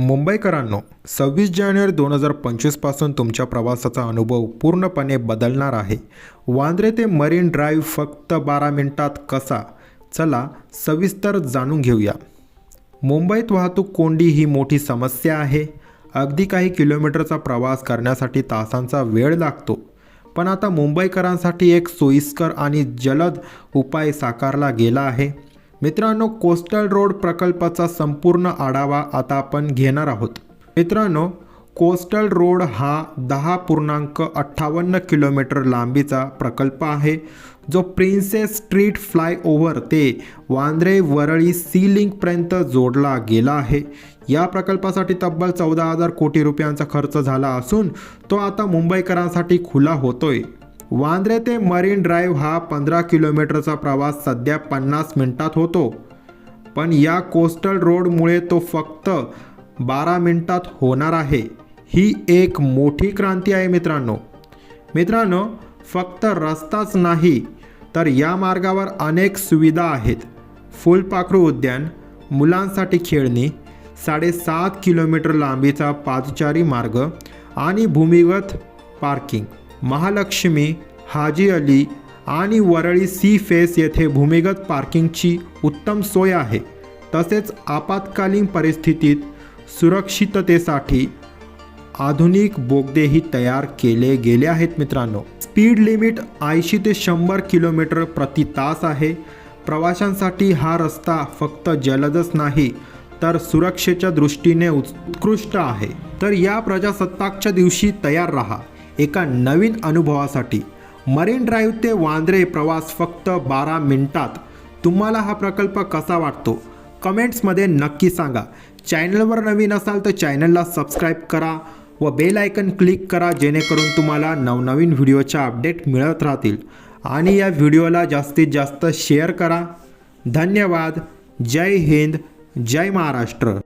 मुंबईकरांनो सव्वीस जानेवारी दोन हजार पंचवीसपासून तुमच्या प्रवासाचा अनुभव पूर्णपणे बदलणार आहे. वांद्रे ते मरीन ड्राईव्ह फक्त बारा मिनिटात कसा? चला सविस्तर जाणून घेऊया. मुंबईत वाहतूक कोंडी ही मोठी समस्या आहे. अगदी काही किलोमीटरचा प्रवास करण्यासाठी तासांचा वेळ लागतो. पण आता मुंबईकरांसाठी एक सोयीस्कर आणि जलद उपाय साकारला गेला आहे. मित्रांनो कोस्टल रोड प्रकल्पाचा संपूर्ण आढावा आता आपण घेणार आहोत. मित्रांनो कोस्टल रोड हा दहा पूर्णांक अठ्ठावन्न किलोमीटर लांबीचा प्रकल्प आहे. जो प्रिन्सेस स्ट्रीट फ्लायओव्हर ते वांद्रे वरळी सी लिंकपर्यंत जोडला गेला आहे. या प्रकल्पासाठी तब्बल चौदा हजार कोटी रुपयांचा खर्च झाला असून तो आता मुंबईकरांसाठी खुला होतोय. वांद्रे ते मरीन ड्राईव्ह हा पंधरा किलोमीटरचा प्रवास सध्या पन्नास मिनिटात होतो. पण या कोस्टल रोडमुळे तो फक्त बारा मिनिटात होणार आहे. ही एक मोठी क्रांती आहे मित्रांनो. मित्रांनो फक्त रस्ताच नाही तर या मार्गावर अनेक सुविधा आहेत. फुलपाखरू उद्यान मुलांसाठी खेळणी साडेसात किलोमीटर लांबीचा पादचारी मार्ग आणि भूमिगत पार्किंग. महालक्ष्मी हाजी अली आणि वरळी सी फेस येथे भूमिगत पार्किंगची उत्तम सोय आहे. तसेच आपत्कालीन परिस्थितीत सुरक्षिततेसाठी आधुनिक बोगदेही तयार केले गेले आहेत मित्रांनो. स्पीड लिमिट ऐंशी ते शंभर किलोमीटर प्रति तास आहे. प्रवाशांसाठी हा रस्ता फक्त जलदच नाही तर सुरक्षेच्या दृष्टीने उत्कृष्ट आहे. तर या प्रजासत्ताकच्या दिवशी तयार राहा. एका नवीन अनुभवासाठी. मरीन ड्राईव्ह ते वांद्रे प्रवास फक्त बारा मिनिटात. तुम्हाला हा प्रकल्प कसा वाटतो? कमेंट्समध्ये नक्की सांगा. चॅनलवर नवीन असाल तर चॅनलला सबस्क्राईब करा व बेल आयकन क्लिक करा जेणेकरून तुम्हाला नवनवीन व्हिडिओच्या अपडेट मिळत राहतील. आणि या व्हिडिओला जास्तीत जास्त शेअर करा. धन्यवाद. जय हिंद. जय महाराष्ट्र.